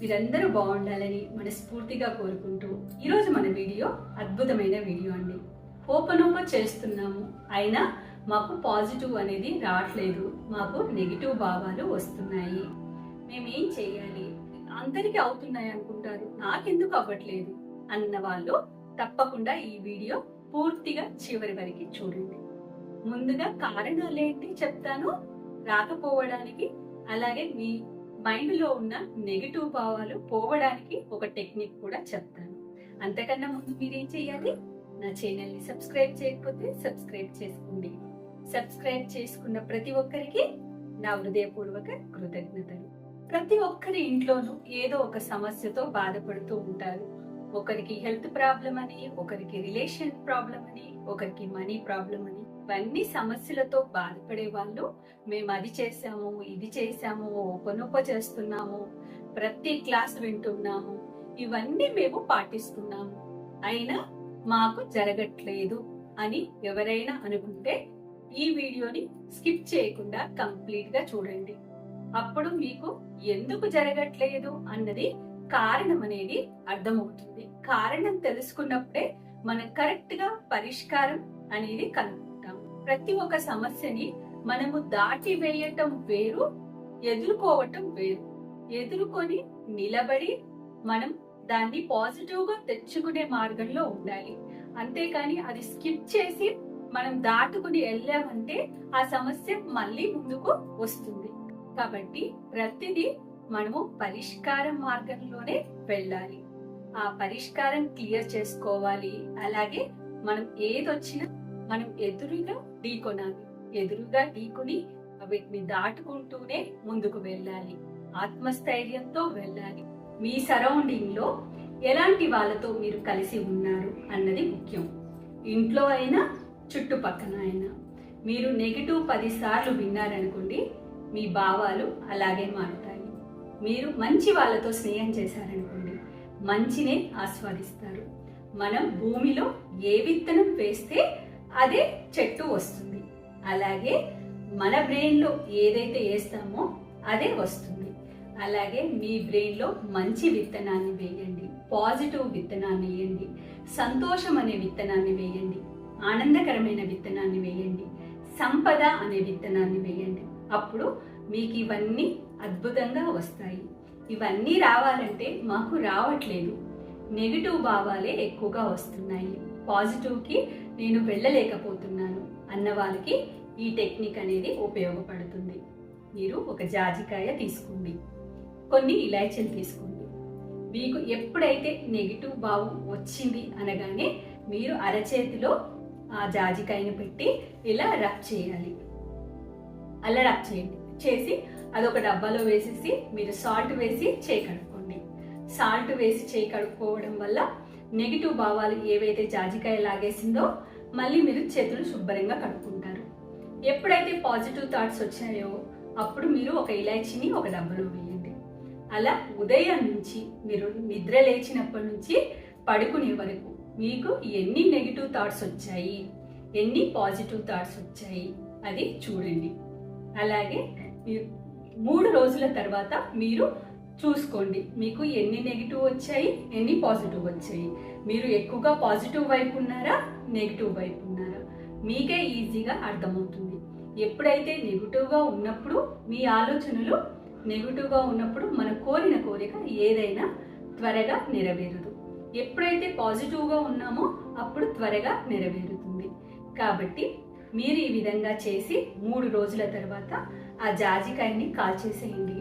మీరందరూ బాగుండాలని మనస్ఫూర్తిగా కోరుకుంటూ ఈరోజు మన వీడియో అద్భుతమైన వీడియో అండి. ఓపెన్ చేస్తున్నాము. అయినా మాకు పాజిటివ్ అనేది రావట్లేదు. మాకు నెగిటివ్ భావాలు వస్తున్నాయి. మేమేం చేయాలి? అందరికీ అవుతున్నాయి అనుకుంటారు. నాకెందుకు అవ్వట్లేదు? అన్న వాళ్ళు తప్పకుండా ఈ వీడియో పూర్తిగా చివరి వరకు చూడండి. ముందుగా కారణాలు ఏంటి చెప్తాను? రాకపోవడానికి అలాగే మీ మైండ్లో ఉన్న నెగిటివ్ భావాలు పోవడానికి ఒక టెక్నిక్ కూడా చెప్తాను. అంతకన్నా ముందు మీరేం చేయాలి? నా ఛానల్ని సబ్స్క్రైబ్ చేయకపోతే సబ్స్క్రైబ్ చేసుకోండి. సబ్స్క్రైబ్ చేసుకున్న ప్రతి ఒక్కరికి నా హృదయపూర్వక కృతజ్ఞతలు. ప్రతి ఒక్కరి ఇంట్లోనూ ఏదో ఒక సమస్యతో బాధపడుతూ ఉంటారు. ఒకరికి హెల్త్ ప్రాబ్లం అని ఒకరికి రిలేషన్ ప్రాబ్లం అని ఒకరికి మనీ ప్రాబ్లం అని. ఇవన్నీ సమస్యలతో బాధపడే వాళ్ళు మేము అది చేసాము ఇది చేసాము ఓపెనొప్ప చేస్తున్నాము ప్రతి క్లాస్ వింటున్నాము. ఇవన్నీ మేము పాటిస్తున్నాము. అయినా మాకు జరగట్లేదు అని ఎవరైనా అనుకుంటే ఈ వీడియోని స్కిప్ చేయకుండా కంప్లీట్గా చూడండి. అప్పుడు మీకు ఎందుకు జరగట్లేదు అన్నది కారణం అనేది అర్థమవుతుంది. కారణం తెలుసుకున్నప్పుడే మనం కరెక్ట్గా పరిష్కారం అనేది కనుక్కుంటాం ప్రతి ఒక్క సమస్యని మనము దాటి వేయటం వేరు ఎదుర్కోవటం వేరు. ఎదుర్కొని నిలబడి మనం దాన్ని పాజిటివ్గా తెచ్చుకునే మార్గంలో ఉండాలి. అంతేకాని అది స్కిప్ చేసి మనం దాటుకుని వెళ్ళామంటే ఆ సమస్య మళ్ళీ ముందుకు వస్తుంది. కాబట్టి ప్రతిదీ మనము పరిష్కారం మార్గంలోనే వెళ్ళాలి. ఆ పరిష్కారం క్లియర్ చేసుకోవాలి. అలాగే మనం ఏదొచ్చినా మనం ఎదురుగా ఢీకొనాలి ఎదురుగా ఢీకొని వీటిని దాటుకుంటూనే ముందుకు వెళ్ళాలి. ఆత్మస్థైర్యంతో వెళ్ళాలి. మీ సరౌండింగ్లో ఎలాంటి వాళ్ళతో మీరు కలిసి ఉన్నారు అన్నది ముఖ్యం. ఇంట్లో అయినా చుట్టుపక్కన అయినా. మీరు నెగిటివ్ పది సార్లు విన్నారనుకోండి మీ భావాలు అలాగే మారుతాయి. మీరు మంచి వాళ్ళతో స్నేహం చేశారనుకోండి మంచినే ఆస్వాదిస్తారు. మనం భూమిలో ఏ విత్తనం వేస్తే అదే చెట్టు వస్తుంది. అలాగే మన బ్రెయిన్లో ఏదైతే వేస్తామో అదే వస్తుంది. అలాగే మీ బ్రెయిన్లో మంచి విత్తనాన్ని వేయండి పాజిటివ్ విత్తనాన్ని వేయండి సంతోషం అనే విత్తనాన్ని వేయండి ఆనందకరమైన విత్తనాన్ని వేయండి సంపద అనే విత్తనాన్ని వేయండి. అప్పుడు మీకు ఇవన్నీ అద్భుతంగా వస్తాయి. ఇవన్నీ రావాలంటే మాకు రావట్లేదు. నెగిటివ్ భావాలే ఎక్కువగా వస్తున్నాయి. పాజిటివ్కి నేను వెళ్ళలేకపోతున్నాను అన్న వాళ్ళకి ఈ టెక్నిక్ అనేది ఉపయోగపడుతుంది. మీరు ఒక జాజికాయ తీసుకోండి. కొన్ని ఇలాచీలు తీసుకోండి. మీకు ఎప్పుడైతే నెగిటివ్ భావం వచ్చింది అనగానే మీరు అరచేతిలో ఆ జాజికాయని పెట్టి ఇలా రబ్ చేయాలి. అలా రబ్ చేయండి. చేసి అదొక డబ్బాలో వేసేసి మీరు సాల్ట్ వేసి చేయి కడుక్కోండి. సాల్ట్ వేసి చేయి కడుక్కోవడం వల్ల నెగిటివ్ భావాలు ఏవైతే జాజికాయ లాగేసిందో మళ్ళీ మీరు చేతులు శుభ్రంగా కడుక్కుంటారు. ఎప్పుడైతే పాజిటివ్ థాట్స్ వచ్చాయో అప్పుడు మీరు ఒక ఇలాచిని ఒక డబ్బులో వేయండి. అలా ఉదయం నుంచి మీరు నిద్ర లేచినప్పటి నుంచి పడుకునే వరకు మీకు ఎన్ని నెగిటివ్ థాట్స్ వచ్చాయి ఎన్ని పాజిటివ్ థాట్స్ వచ్చాయి అది చూడండి. అలాగే మీరు మూడు రోజుల తర్వాత మీరు చూసుకోండి. మీకు ఎన్ని నెగిటివ్ వచ్చాయి ఎన్ని పాజిటివ్ వచ్చాయి. మీరు ఎక్కువగా పాజిటివ్ వైపు ఉన్నారా నెగిటివ్ వైపు ఉన్నారా? మీకే ఈజీగా అర్థమవుతుంది. ఎప్పుడైతే నెగిటివ్గా ఉన్నప్పుడు మీ ఆలోచనలు నెగిటివ్గా ఉన్నప్పుడు మన కోరిన కోరిక ఏదైనా త్వరగా నెరవేరదు. ఎప్పుడైతే పాజిటివ్గా ఉన్నామో అప్పుడు త్వరగా నెరవేరుతుంది. కాబట్టి మీరు ఈ విధంగా చేసి మూడు రోజుల తర్వాత ఆ జాజికాయని కాల్చేసేయండి.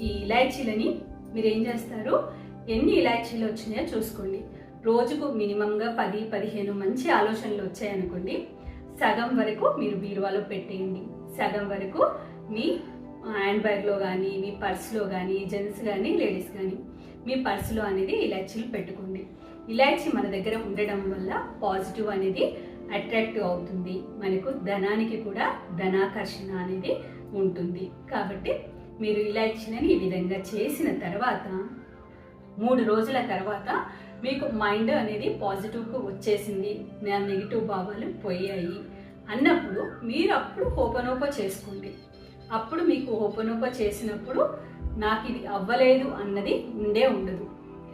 ఈ ఇలాచీలని మీరు ఏం చేస్తారు? ఎన్ని ఇలాచీలు వచ్చినాయో చూసుకోండి. రోజుకు మినిమంగా పది పదిహేను మంచి ఆలోచనలు వచ్చాయనుకోండి. సగం వరకు మీరు బీరువాలో పెట్టేయండి. సగం వరకు మీ హ్యాండ్ బ్యాగ్లో కానీ మీ పర్స్లో కానీ జెంట్స్ కానీ లేడీస్ కానీ మీ పర్సులో అనేది ఇలాచీలు పెట్టుకోండి. ఇలాచీ మన దగ్గర ఉండడం వల్ల పాజిటివ్ అనేది అట్రాక్టివ్ అవుతుంది. మనకు ధనానికి కూడా ధనాకర్షణ అనేది ఉంటుంది. కాబట్టి మీరు ఇలాచీలని ఈ విధంగా చేసిన తర్వాత మూడు రోజుల తర్వాత మీకు మైండ్ అనేది పాజిటివ్కు వచ్చేసింది. నా నెగిటివ్ భావాలు పోయాయి. అన్నప్పుడు మీరు అప్పుడు ఓపెన్ చేసుకోండి. అప్పుడు మీకు ఓపెన్ చేసినప్పుడు నాకు ఇది అవ్వలేదు అన్నది ఉండే ఉండదు.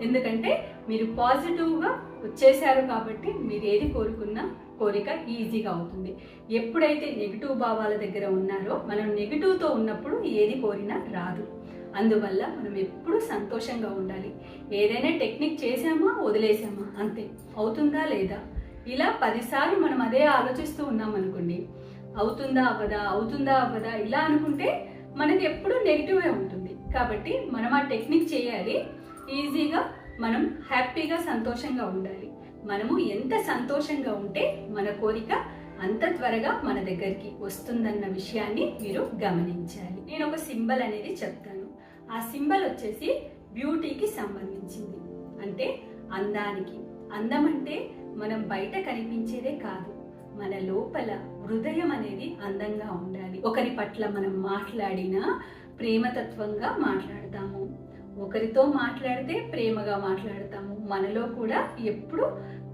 ఎందుకంటే మీరు పాజిటివ్గా వచ్చేసారు కాబట్టి మీరు ఏది కోరుకున్నా కోరిక ఈజీగా అవుతుంది. ఎప్పుడైతే నెగిటివ్ భావాల దగ్గర ఉన్నారో మనం నెగిటివ్తో ఉన్నప్పుడు ఏది కోరినా రాదు. అందువల్ల మనం ఎప్పుడూ సంతోషంగా ఉండాలి. ఏదైనా టెక్నిక్ చేసామా వదిలేసామా అంతే. అవుతుందా లేదా? ఇలా పదిసార్లు మనం అదే ఆలోచిస్తూ ఉన్నాం అనుకోండి అవుతుందా అవ్వదా అవుతుందా అవ్వదా ఇలా అనుకుంటే మనకి ఎప్పుడూ నెగిటివే ఉంటుంది. కాబట్టి మనం ఆ టెక్నిక్ చేయాలి. ఈజీగా మనం హ్యాపీగా సంతోషంగా ఉండాలి. మనము ఎంత సంతోషంగా ఉంటే మన కోరిక అంత త్వరగా మన దగ్గరికి వస్తుందన్న విషయాన్ని మీరు గమనించాలి. నేను ఒక సింబల్ అనేది చెప్తాను. ఆ సింబల్ వచ్చేసి బ్యూటీకి సంబంధించింది. అంటే అందానికి. అందం అంటే మనం బయట కనిపించేదే కాదు. మన లోపల హృదయం అనేది అందంగా ఉండాలి. ఒకరి పట్ల మనం మాట్లాడినా ప్రేమతత్వంగా మాట్లాడతాము. ఒకరితో మాట్లాడితే ప్రేమగా మాట్లాడతాము. మనలో కూడా ఎప్పుడు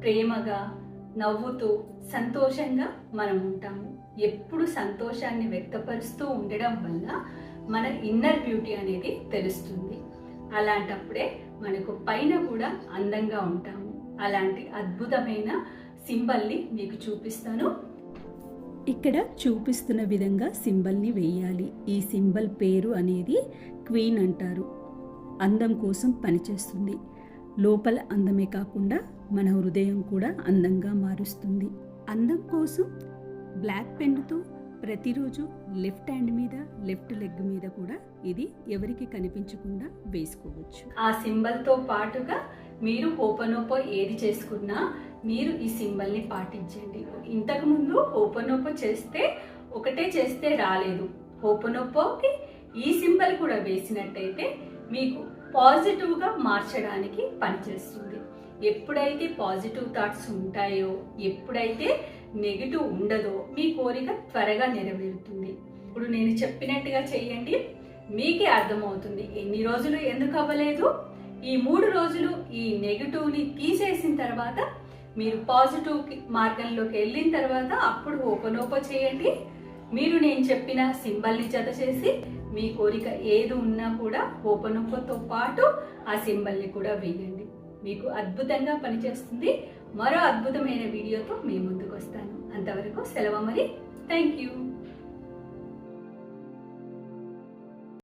ప్రేమగా నవ్వుతూ సంతోషంగా మనం ఉంటాము. ఎప్పుడు సంతోషాన్ని వ్యక్తపరుస్తూ ఉండడం వల్ల మన ఇన్నర్ బ్యూటీ అనేది తెలుస్తుంది. అలాంటప్పుడే మనకు పైన కూడా అందంగా ఉంటాము. అలాంటి అద్భుతమైన సింబల్ని మీకు చూపిస్తాను. ఇక్కడ చూపిస్తున్న విధంగా సింబల్ని వేయాలి. ఈ సింబల్ పేరు అనేది క్వీన్ అంటారు. అందం కోసం పనిచేస్తుంది. లోపల అందమే కాకుండా మన హృదయం కూడా అందంగా మారుస్తుంది. అందం కోసం బ్లాక్ పెన్తో ప్రతిరోజు లెఫ్ట్ హ్యాండ్ మీద లెఫ్ట్ లెగ్ మీద కూడా ఇది ఎవరికి కనిపించకుండా వేసుకోవచ్చు. ఆ సింబల్తో పాటుగా మీరు ఓపెనోపో ఏది చేసుకున్నా మీరు ఈ సింబల్ని పాటించండి. ఇంతకుముందు ఓపెనోపో చేస్తే ఒకటే చేస్తే రాలేదు. ఓపెనోపోకి ఈ సింబల్ కూడా వేసినట్టయితే మీకు పాజిటివ్గా మార్చడానికి పనిచేస్తుంది. ఎప్పుడైతే పాజిటివ్ థాట్స్ ఉంటాయో ఎప్పుడైతే నెగిటివ్ ఉండదో మీ కోరిక త్వరగా నెరవేరుతుంది. ఇప్పుడు నేను చెప్పినట్టుగా చేయండి మీకే అర్థమవుతుంది ఎన్ని రోజులు ఎందుకు అవ్వలేదు. ఈ మూడు రోజులు ఈ నెగిటివ్ని తీసేసిన తర్వాత మీరు పాజిటివ్ మార్గంలోకి వెళ్ళిన తర్వాత అప్పుడు ఓపెన్ ఓపెన్ చేయండి. మీరు నేను చెప్పిన సింబల్ని జత చేసి మీ కోరిక ఏది ఉన్నా కూడా ఓపెన్ పాటు ఆ సింబల్ని కూడా వేయండి. మీకు అద్భుతంగా పనిచేస్తుంది. మరో అద్భుతమైన వీడియోతో మీ ముందుకు వస్తాను అంతవరకు సెలవు మరి థ్యాంక్ యూ